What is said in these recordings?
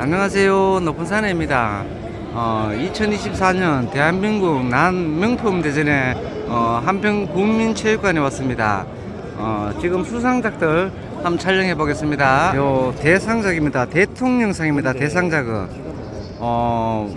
안녕하세요. 높은 산에입니다. 어, 2024년 대한민국 난 명품 대전에 어, 한평 국민체육관에 왔습니다. 어, 지금 수상작들 한번 촬영해 보겠습니다. 요 대상작입니다. 대통령상입니다. 대상작은 어,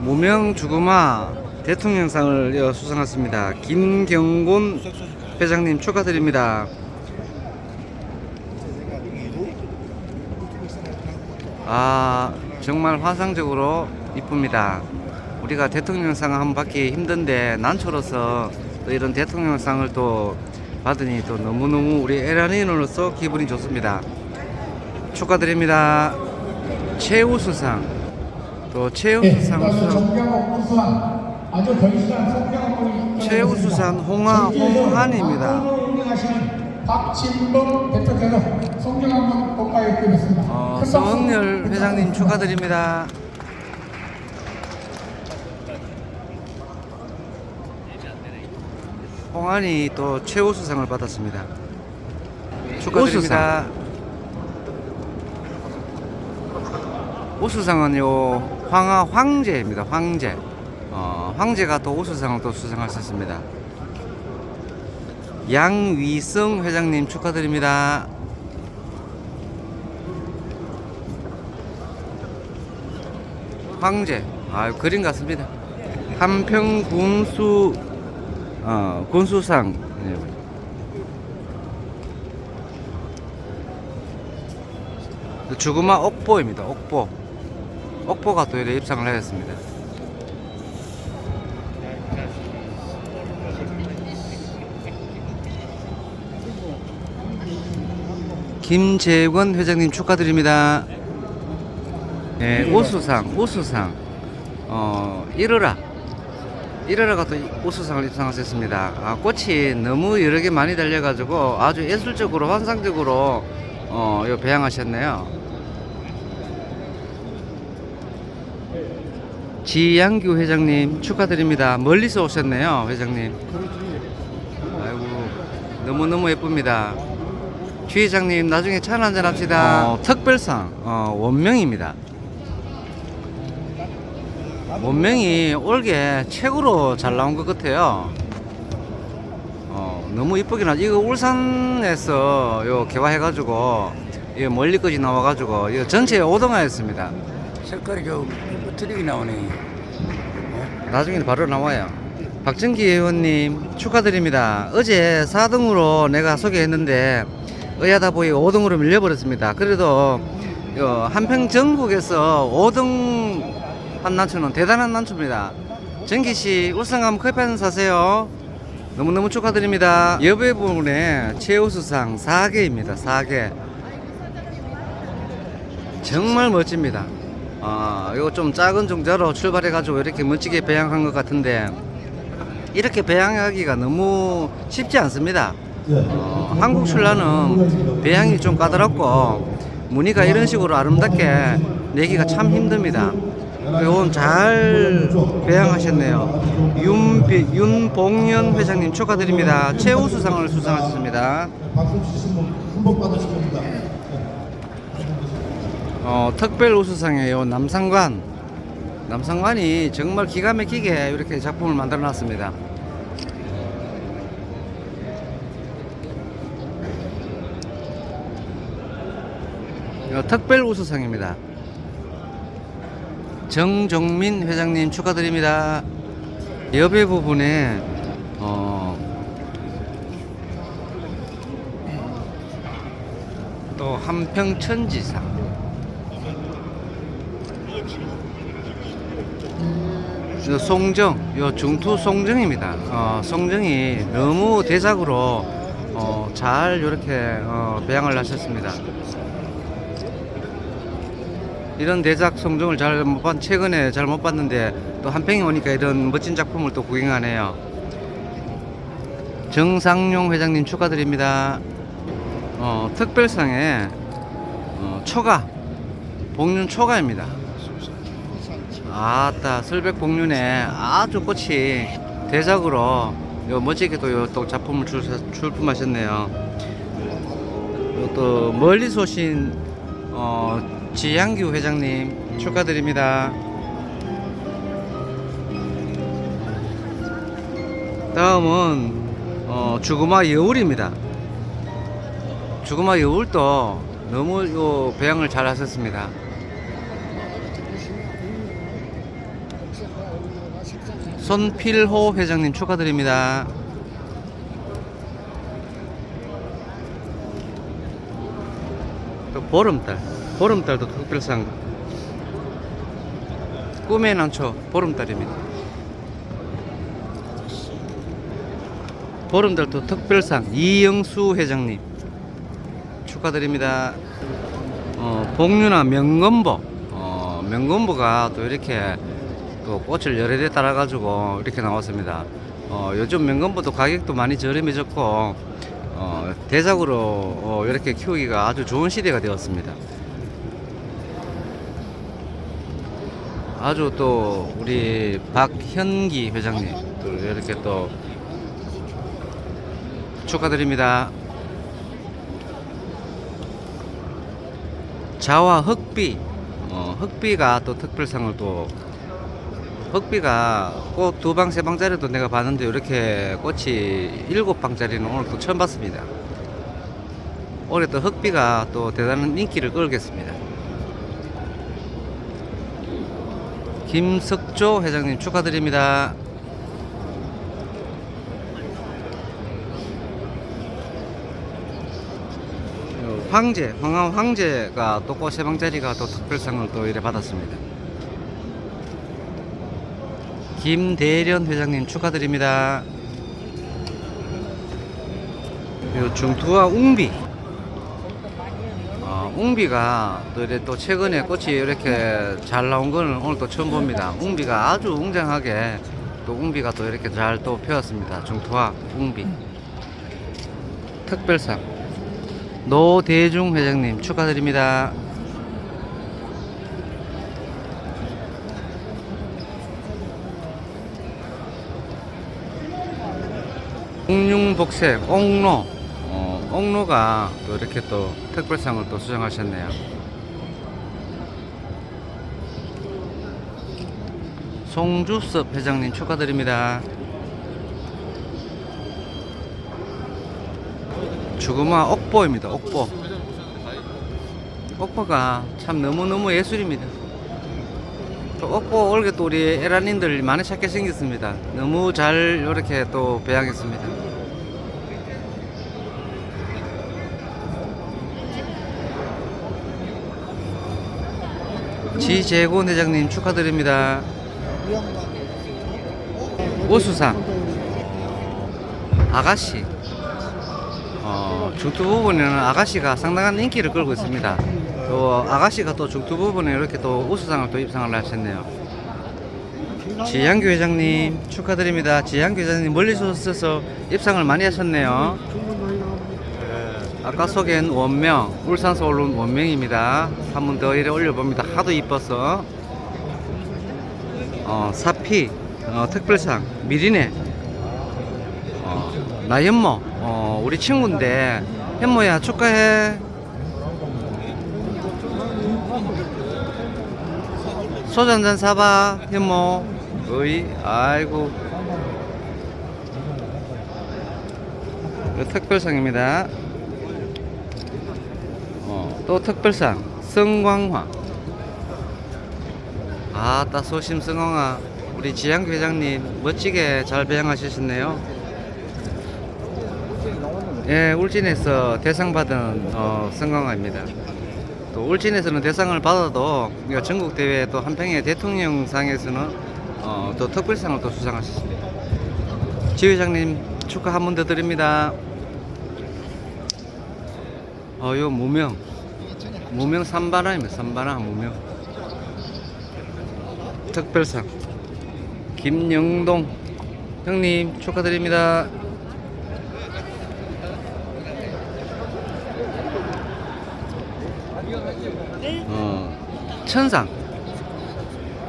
무명 주구마 대통령상을 여 수상했습니다. 김경곤 회장님 축하드립니다. 아 정말 환상적으로 이쁩니다. 우리가 대통령상을 한번 받기 힘든데 난초로서 또 이런 대통령상을 또 받으니 또 너무너무 우리 에란인으로서 기분이 좋습니다. 축하드립니다. 최우수상 또 네, 최우수상 이어서 수상 정경호 우수한 아주 최우수상 홍하 홍한입니다. 박진범 대표께서 성경 한번 국가에 드리겠습니다. 어, 서은열 회장님. 축하드립니다. 홍안이 또 최우수상을 받았습니다. 축하드립니다. 우수상 은 요 황하 황제입니다. 황제. 어, 황제가 또 우수상을 또 수상하셨습니다. 양위성 회장님 축하드립니다. 황제. 아, 그림 같습니다. 한평 군수 어, 군수상. 예. 주구마 옥보입니다. 옥보. 옥보가 또 이래 입상을 하였습니다. 김재권 회장님 축하드립니다. 예, 우수상, 우수상. 어, 이르라. 이르라가 또 우수상을 입상하셨습니다. 아, 꽃이 너무 여러 개 많이 달려가지고 아주 예술적으로 환상적으로 어, 요 배양하셨네요. 지양규 회장님 축하드립니다. 멀리서 오셨네요, 회장님. 아이고, 너무너무 예쁩니다. 최 회장님, 나중에 차 한잔 합시다. 어, 특별상, 어, 원명입니다. 원명이 올게 최고로 잘 나온 것 같아요. 어, 너무 이쁘긴 하죠. 이거 울산에서 요 개화해가지고, 이 멀리까지 나와가지고, 이거 전체 5등하였습니다. 색깔이 좀 틀리게 나오네. 나중에 바로 나와요. 박정기 의원님 축하드립니다. 어제 4등으로 내가 소개했는데 의하다 보니 5등으로 밀려버렸습니다. 그래도 요 한평 전국에서 5등 한 난초는 대단한 난초입니다. 정기 씨 가면 커피 한 사세요. 너무너무 축하드립니다. 여배 부문에 최우수상 4개입니다. 4개. 정말 멋집니다. 아, 이거 좀 작은 종자로 출발해가지고 이렇게 멋지게 배양한 것 같은데 이렇게 배양하기가 너무 쉽지 않습니다. 어, 한국 출라는 배양이 좀 까다롭고 무늬가 이런 식으로 아름답게 내기가 참 힘듭니다. 이건 잘 배양하셨네요. 윤비, 윤봉연 회장님 축하드립니다. 최우수상을 수상하셨습니다. 박수 주시면 한복 받으실 겁니다. 어, 특별 우수상이에요. 남상관. 남상관이 정말 기가 막히게 이렇게 작품을 만들어 놨습니다. 어, 특별 우수상입니다. 정종민 회장님 축하드립니다. 여배 부분에 어, 또 한평천지상 요 송정, 요 중투 송정입니다. 어, 송정이 너무 대작으로 어, 잘 이렇게 어, 배양을 하셨습니다. 이런 대작 송정을 잘 못 봤, 최근에 잘 못 봤는데 또 한평에 오니까 이런 멋진 작품을 또 구경하네요. 정상용 회장님 축하드립니다. 어, 특별상에 어, 초가, 복륜 초가입니다. 아따 설백 복륜에 아주 꽃이 대작으로 요 멋지게 또 요 또 작품을 출, 출품하셨네요. 요또 멀리서 오신 어, 지양규 회장님 축하드립니다. 다음은 어, 주구마 여울입니다. 주구마 여울도 너무 요 배양을 잘 하셨습니다. 손필호 회장님 축하드립니다. 또 보름달, 보름달도 특별상 꿈의 난초 보름달입니다. 보름달도 특별상 이영수 회장님 축하드립니다. 어, 복류나 명건보, 어, 명건보가 또 이렇게 또 꽃을 여러 대 따라 가지고 이렇게 나왔습니다. 어, 요즘 명건보도 가격도 많이 저렴해졌고 어, 대작으로 어, 이렇게 키우기가 아주 좋은 시대가 되었습니다. 아주 또 우리 박현기 회장님 또 이렇게 또 축하드립니다. 자와 흑비, 어, 흑비가 또 특별상을 또 흑비가 꽃 두 방 세 방짜리도 내가 봤는데 이렇게 꽃이 일곱 방짜리는 오늘 또 처음 봤습니다. 올해 또 흑비가 또 대단한 인기를 끌겠습니다. 김석조 회장님 축하드립니다. 어, 황제, 황암 황제가 또 꽃세 방짜리가 또 특별상을 또 이래 받았습니다. 김대련 회장님 축하드립니다. 중투와 웅비. 어, 웅비가 또 이래 또 최근에 꽃이 이렇게 잘 나온 거는 오늘 또 처음 봅니다. 웅비가 아주 웅장하게 또 웅비가 또 이렇게 잘또 펴었습니다. 중투와 웅비. 특별상. 노대중 회장님 축하드립니다. 옥룡복색 옥로 어, 옥로가 또 이렇게 또 특별상을 또 수상하셨네요. 송주섭 회장님 축하드립니다. 주구마 옥보입니다. 옥보. 옥보가 참 너무너무 예술입니다. 또 옥보 올게 또 우리 에라님들 많이 찾게 생겼습니다. 너무 잘 이렇게 또 배양했습니다. 지재곤 회장님 축하드립니다. 우수상 아가씨 어, 중투 부분에는 아가씨가 상당한 인기를 끌고 있습니다. 또 아가씨가 또 중투 부분에 이렇게 또 우수상을 또 입상을 하셨네요. 지양규 회장님 축하드립니다. 지양규 회장님 멀리서 오셔서 입상을 많이 하셨네요. 아까 소개한 원명 울산서 올라온 원명입니다. 한 번 더 이래 올려봅니다. 하도 이뻐서. 어, 사피 어, 특별상 미리네. 어, 나 현모. 어, 우리 친구인데 현모야 축하해. 소주 한잔 사봐 현모. 어이 아이고. 특별상입니다. 어, 또 특별상 성광화. 아 따 소심 성광화. 우리 지양규 회장님 멋지게 잘 배양하셨네요. 예 울진에서 대상 받은 어, 성광화입니다. 또 울진에서는 대상을 받아도 전국 대회 또 한평의 대통령상에서는 어, 또 특별상을 또 수상하셨습니다. 지 회장님 축하 한 번 더 드립니다. 어, 요 무명. 무명 삼바라입니다. 삼바라 무명. 특별상. 김영동. 형님, 축하드립니다. 어, 천상.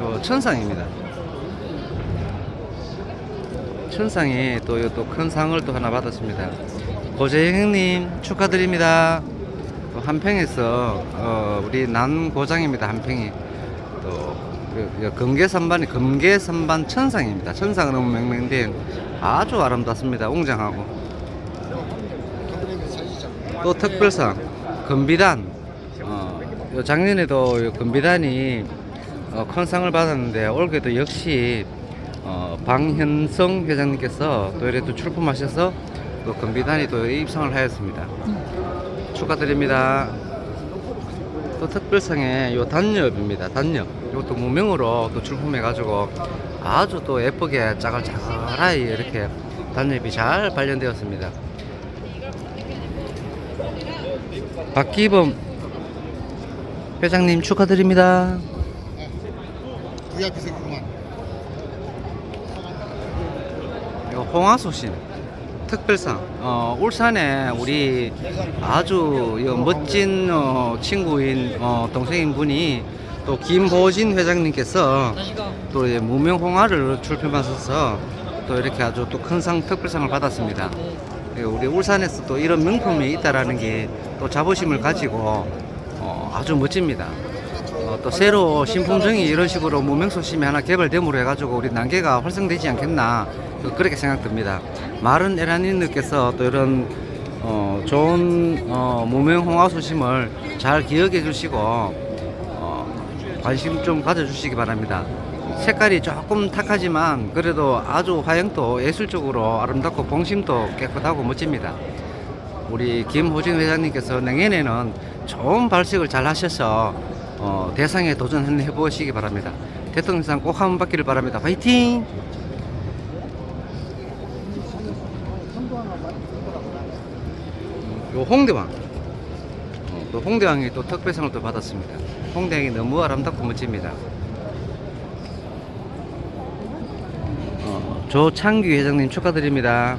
요 천상입니다. 천상이 또큰 상을 또 하나 받았습니다. 고재영 형님 축하드립니다. 또 한평에서 어, 우리 남고장입니다. 한평이 또 그, 금계산반이 금계산반 천상입니다. 천상으로 명명된 아주 아름답습니다. 웅장하고 또 특별상 금비단 어, 요 작년에도 요 금비단이 어, 큰 상을 받았는데 올해도 역시 어, 방현성 회장님께서 또 이렇게 또 출품하셔서 또 금비단이 또 입상을 하였습니다. 축하드립니다. 또 특별상에 요 단엽입니다. 단엽. 이것도 무명으로 또 출품해가지고 아주 또 예쁘게 짜글짜글하게 이렇게 단엽이 잘 발견되었습니다. 박기범 회장님 축하드립니다. VIP석이구만. 이거 홍화소신 특별상 어, 울산에 우리 아주 이 멋진 어, 친구인 어, 동생인 분이 또 김보진 회장님께서 또 이제 무명 홍화를 출품하셔서 또 이렇게 아주 또 큰 상 특별상을 받았습니다. 예, 우리 울산에서 또 이런 명품이 있다라는 게 또 자부심을 가지고 어, 아주 멋집니다. 어, 또 새로 신품종이 이런 식으로 무명소심이 하나 개발됨으로 해가지고 우리 난개가 활성되지 않겠나 또 그렇게 생각됩니다. 마른 에라님께서 또 이런 어, 좋은 어, 무명 홍화소심을 잘 기억해 주시고 어, 관심 좀 가져주시기 바랍니다. 색깔이 조금 탁하지만 그래도 아주 화형도 예술적으로 아름답고 봉심도 깨끗하고 멋집니다. 우리 김호진 회장님께서 내년에는 좋은 발색을 잘 하셔서 어, 대상에 도전해 보시기 바랍니다. 대통령상 꼭 한번 받기를 바랍니다. 화이팅! 요 홍대왕. 어, 또 홍대왕이 또 특별상을 또 받았습니다. 홍대왕이 너무 아름답고 멋집니다. 어, 조창규 회장님 축하드립니다.